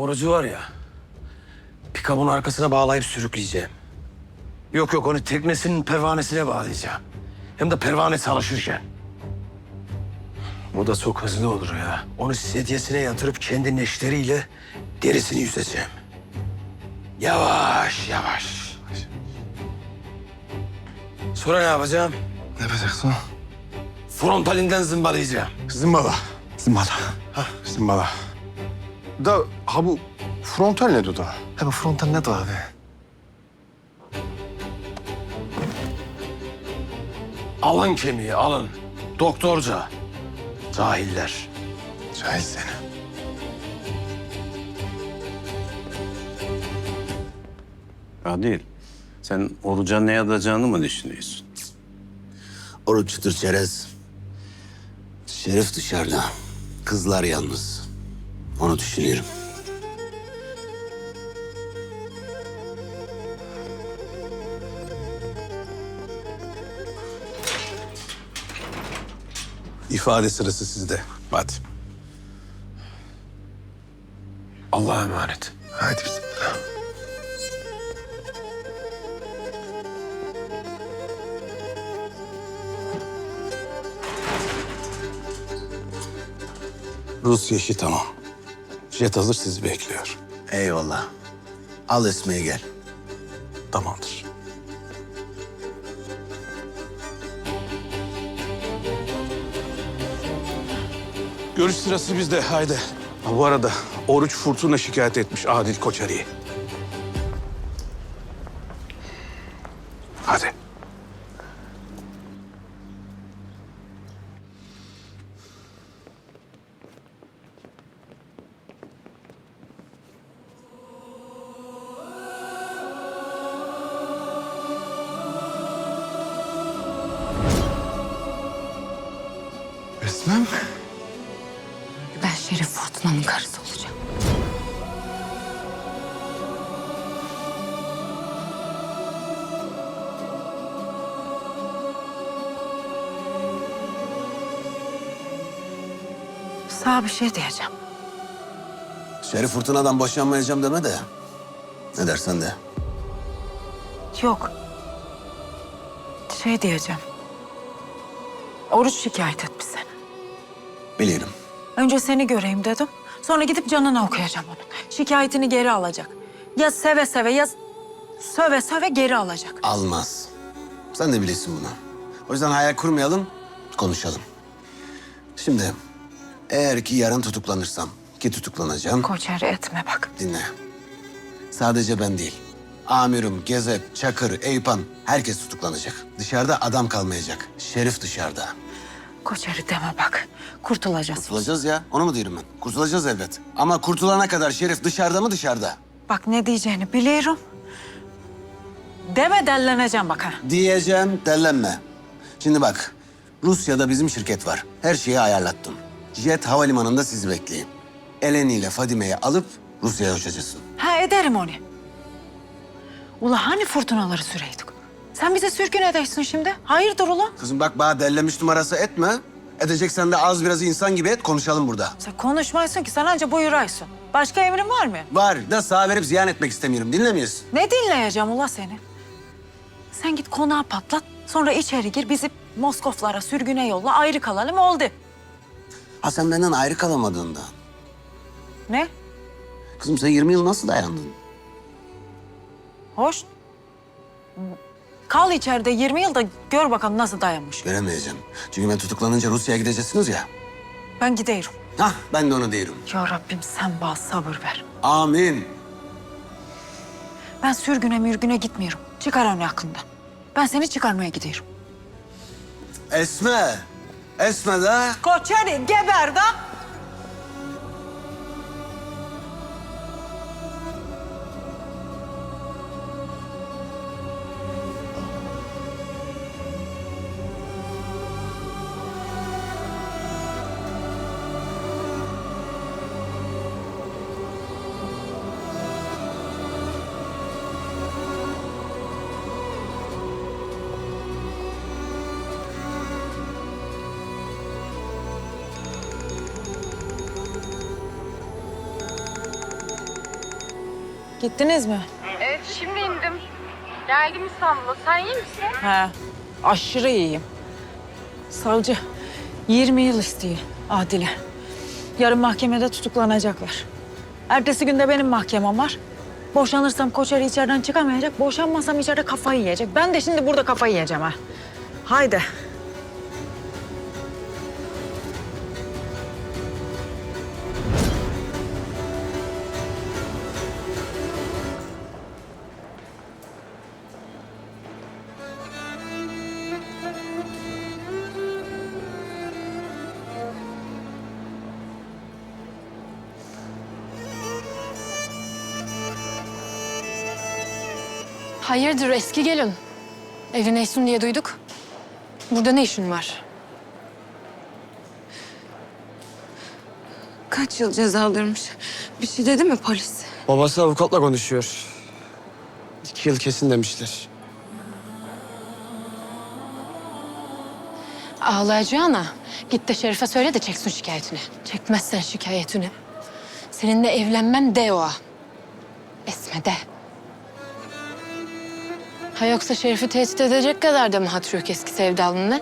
orucu var ya. Pikabın arkasına bağlayıp sürükleyeceğim. Yok yok onu teknesinin pervanesine bağlayacağım. Hem de pervane çalışırken. Bu da çok hızlı olur ya. Onu sedyesine yatırıp kendi neşteriyle derisini yüzeceğim. Yavaş yavaş. Sonra ne yapacağım? Ne yapacaksın? Frontalinden zımbalayacağım. Zımbala. Zımbala. Ha, zımbala. Da ha bu frontal ne da? Ha bu frontal ne da abi? Alın kemiği alın. Doktorca. Cahiller. Cahil seni. Adil, sen Oruç'a ne yapacağını mı düşünüyorsun? Oruçtur çerez. Şerif dışarıda. Kızlar yalnız. Onu düşünüyorum. İfade sırası sizde. Hadi. Allah'a emanet. Hadi bismillah. Rusya işi tamam. Jet hazır sizi bekliyor. Eyvallah. Al Esme'yi gel. Tamamdır. Görüş sırası bizde. Haydi. Ha, bu arada Oruç Fırtına şikayet etmiş Adil Koçari'yi. Esmem. Ben Şerif Fırtına'nın karısı olacağım. Sana bir şey diyeceğim. Şerif Fırtına'dan boşanmayacağım deme de. Ne dersen de. Yok. Şey diyeceğim. Oruç şikayet etmiş seni. Önce seni göreyim dedim. Sonra gidip canına okuyacağım onun. Şikayetini geri alacak. Ya seve seve ya söve söve geri alacak. Almaz. Sen de bilirsin bunu. O yüzden hayal kurmayalım, konuşalım. Şimdi eğer ki yarın tutuklanırsam ki tutuklanacağım. Koçer etme bak. Dinle. Sadece ben değil. Amirim, Gezep, Çakır, Eyüpan herkes tutuklanacak. Dışarıda adam kalmayacak. Şerif dışarıda. Koçeri deme bak. Kurtulacağız. Kurtulacağız ya. Onu mu diyorum ben? Kurtulacağız elbet. Ama kurtulana kadar Şerif dışarıda mı dışarıda? Bak ne diyeceğini biliyorum. Deme delleneceğim bak ha. Diyeceğim, dellenme. Şimdi bak, Rusya'da bizim şirket var. Her şeyi ayarlattım. Jet havalimanında sizi bekleyin. Eleni ile Fadime'yi alıp Rusya'ya uçacaksın. Ha ederim onu. Ula hani fırtınaları süreydik? Sen bize sürgün edeysin şimdi. Hayırdır ula? Kızım bak bana dellemiş numarası etme. Edeceksen de az biraz insan gibi et, konuşalım burada. Sen konuşmaysın ki sen anca buyuraysın. Başka emrin var mı? Var da sağ verip ziyan etmek istemiyorum. Dinlemiyorsun. Ne dinleyeceğim ula seni? Sen git konağı patlat. Sonra içeri gir bizi Moskoflara sürgüne yolla ayrı kalalım oldu. Ha sen benden ayrı kalamadığından. Ne? Kızım sen 20 yıl nasıl dayandın? Hoş. Kal içeride 20 yılda gör bakalım nasıl dayanmış. Göremeyeceğim. Çünkü ben tutuklanınca Rusya'ya gideceksiniz ya. Ben gidiyorum. Hah ben de onu diyorum. Ya Rabbim sen bana sabır ver. Amin. Ben sürgüne mürgüne gitmiyorum. Çıkar onu aklından. Ben seni çıkarmaya gidiyorum. Esme. Esme de. Koçeri geber da. Gittiniz mi? Evet şimdi indim. Geldim İstanbul'a. Sen iyi misin? He. Aşırı iyiyim. Savcı 20 yıl istiyor Adile. Yarın mahkemede tutuklanacaklar. Ertesi günde benim mahkemem var. Boşanırsam Koçeri içeriden çıkamayacak. Boşanmasam içeride kafayı yiyecek. Ben de şimdi burada kafayı yiyeceğim ha. Haydi. Hayırdır eski gelin? Evine Esun diye duyduk. Burada ne işin var? Kaç yıl ceza alırmış? Bir şey dedi mi polis? Babası avukatla konuşuyor. İki yıl kesin demişler. Ağlayacağına git de Şerif'e söyle de çeksin şikayetini. Çekmezsen şikayetini. Seninle evlenmem de o. Esme de. Ha yoksa Şerif'i tehdit edecek kadar da mı hatırı yok eski sevdalını?